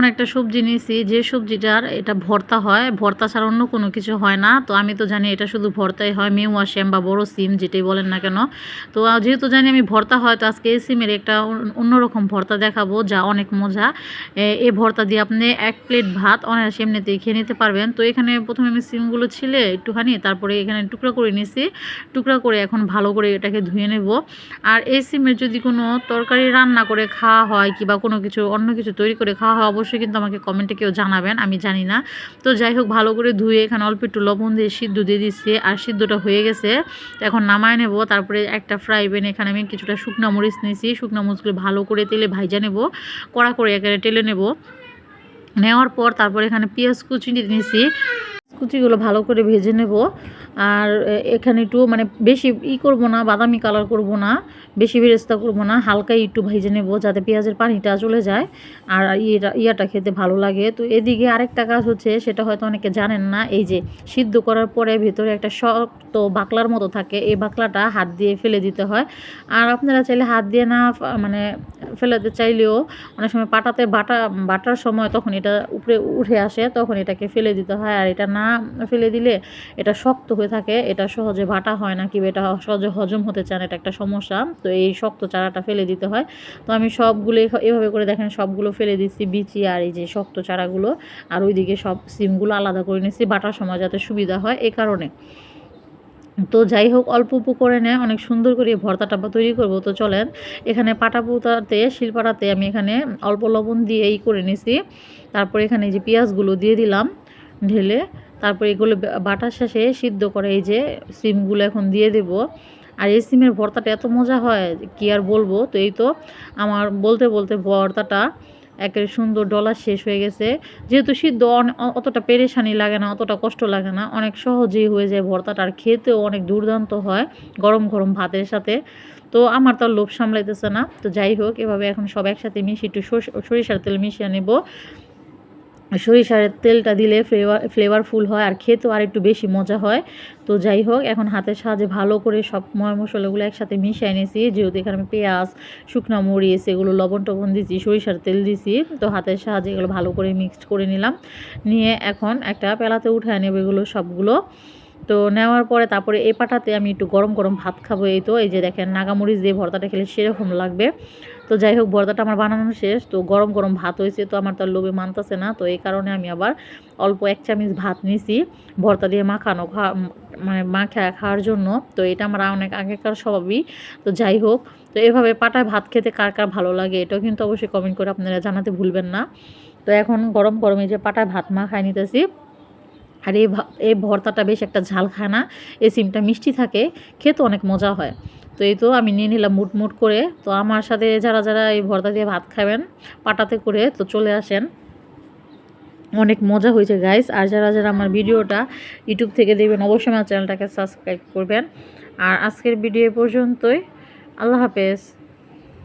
এমন একটা সবজি নিয়েছি, যে সবজিটার এটা ভর্তা হয়। ভর্তা ছাড়া অন্য কোনো কিছু হয় না। তো আমি তো জানি এটা শুধু ভর্তাই হয়, মেওয়া শ্যাম বা বড় সিম যেটাই বলেন না কেন। তো যেহেতু জানি আমি ভর্তা হয়, তো আজকে এই সিমের একটা অন্য- অন্যরকম ভর্তা দেখাবো, যা অনেক মজা। এ- ভর্তা দিয়ে আপনি এক প্লেট ভাত অনায়াসে এমনিতেই খেয়ে নিতে পারবেন। তো এখানে প্রথমে আমি সিমগুলো ছিলে একটুখানি, তারপরে এখানে টুকরা করে নিয়েছি টুকরা করে এখন ভালো করে এটাকে ধুয়ে নেব। আর এই সিমের যদি কোনো তরকারি রান্না করে খাওয়া হয়, কিংবা কোনো কিছু, অন্য কিছু তৈরি করে খাওয়া হয়, অবশ্যই কিন্তু আমাকে কমেন্টে কেউ জানাবেন, আমি জানি না। তো যাই হোক, ভালো করে ধুয়ে এখানে অল্প একটু লবণ দিয়ে সিদ্ধ দিয়ে দিচ্ছি, আর সিদ্ধটা হয়ে গেছে। এখন নামায় নেব, তারপরে একটা ফ্রাই প্যান এখানে আমি কিছুটা শুকনো মরিচ নিয়েছি, শুকনো মরিচগুলো ভালো করে তেলে ভাইজা নেব, কড়া করে এখানে টেলে নেব। নেওয়ার পর তারপরে এখানে পেঁয়াজ কুচি নিয়েছি কুচিগুলো ভালো করে ভেজে নেব। আর এখানে একটু মানে বেশি ই করব না, বাদামি কালার করব না, বেশি বেরেস্তা করব না, হালকা একটু ভেজে নেব যাতে পেঁয়াজের পানিটা চলে যায় আর ইয়েটা, ইয়াটা খেতে ভালো লাগে। তো এদিকে আরেকটা কাজ হচ্ছে, সেটা হয়তো অনেকে জানেন না, এই যে সিদ্ধ করার পরে ভেতরে একটা শক্ত বাকলার মতো থাকে, এই বাকলাটা হাত দিয়ে ফেলে দিতে হয়। আর আপনারা চাইলে হাত দিয়ে না মানে ফেলাতে চাইলেও অনেক সময় পাটাতে বাটা, বাটার সময় তখন এটা উপরে উঠে আসে, তখন এটাকে ফেলে দিতে হয়। আর এটা না ফেলে দিলে এটা শক্ত হয়ে থাকে, এটা সহজে বাটা হয় না, কিংবা এটা সহজে হজম হতে চান এটা একটা সমস্যা। তো এই শক্ত চারাটা ফেলে দিতে হয়। তো আমি সবগুলো এভ- এভাবে করে দেখেন, সবগুলো ফেলে দিচ্ছি, বিচি আর এই যে শক্ত চারাগুলো। আর ওইদিকে সব সিমগুলো আলাদা করে নিচ্ছি, বাটার সময় যাতে সুবিধা হয় এই কারণে। তো যাই হোক, অল্প উপ করে নেয় অনেক সুন্দর করে ভর্তাটা বা তৈরি করব। তো চলেন, এখানে পাটা পুতাতে শিলপাটাতে আমি এখানে অল্প লবণ দিয়ে এই করে নিছি। তারপর এখানে যে পেঁয়াজগুলো দিয়ে দিলাম ঢেলে, তারপর এগুলো বাটার শেষে সিদ্ধ করে এই যে সিমগুলো এখন দিয়ে দেব। আর এই সিমের ভর্তাটা এত মজা হয়, কি আর বলব? তো এই তো আমার বলতে বলতে ভর্তাটা একের সুন্দর ডলার শেষ হয়ে গেছে। যেহেতু সিদ্ধ অতটা পেরেশানি লাগে না, অতটা কষ্ট লাগে না, অনেক সহজেই হয়ে যায় ভর্তাটা, আর খেতেও অনেক দুর্দান্ত হয় গরম গরম ভাতের সাথে। তো আমার তো লোভ সামলাইতেছে না। তো যাই হোক, এভাবে এখন সব একসাথে মিশিয়ে একটু সরিষ- সরিষার তেল মিশিয়ে নেব। সরিষার তেলটা দিলে ফ্লেভার ফ্লেভারফুল হয় আর খেতেও আর একটু বেশি মজা হয়। তো যাই হোক, এখন হাতের সাহায্যে ভালো করে সব ময় মশলাগুলো একসাথে মিশিয়ে নিয়েছি। যেহেতু এখানে আমি পেঁয়াজ, শুকনো মরিচ এগুলো লবণ টবণ দিয়েছি, সরিষার তেল দিয়েছি। তো হাতের সাহায্যে এগুলো ভালো করে মিক্সড করে নিলাম। নিয়ে এখন একটা পেলাতে উঠে নেব এগুলো সবগুলো। তো নেওয়ার পরে তারপরে এই পাটাতে আমি একটু গরম গরম ভাত খাব এই তো, এই যে দেখেন নাগামরিচ দিয়ে ভর্তাটা খেলে সেরকম লাগবে। তো যাই হোক, ভর্তাটা আমার বানানো শেষ, তো গরম গরম ভাত হয়েছে তো আমার তার লোভে মানতেছে না, তো এই কারণে আমি আবার অল্প এক চামচ ভাত নিয়েছি ভর্তা দিয়ে মাখানো, খা- মানে মাখা খাওয়ার জন্য। তো এটা আমার অনেক আগেকার স্বভাবই। তো যাই হোক, তো এভাবে পাটায় ভাত খেতে কার কার ভালো লাগে এটাও কিন্তু অবশ্যই কমেন্ট করে আপনারা জানাতে ভুলবেন না। তো এখন গরম, গরমে যে পাটায় ভাত মাখায় নিতেছি। আর এই এই ভর্তাটা বেশ একটা ঝাল খায় না এই সিমটা মিষ্টি থাকে খেতে অনেক মজা হয়। তো এই তো আমি নিয়ে নিলাম মুট মুট করে। তো আমার সাথে যারা যারা এই ভর্তা দিয়ে ভাত খাবেন, পাটাতে করে তো চলে আসেন। অনেক মজা হয়েছে গাইস আর যারা যারা আমার ভিডিওটা ইউটিউব থেকে দেখবেন, অবশ্যই আমার চ্যানেলটাকে সাবস্ক্রাইব করবেন। আর আজকের ভিডিও পর্যন্তই। আল্লাহ হাফেজ।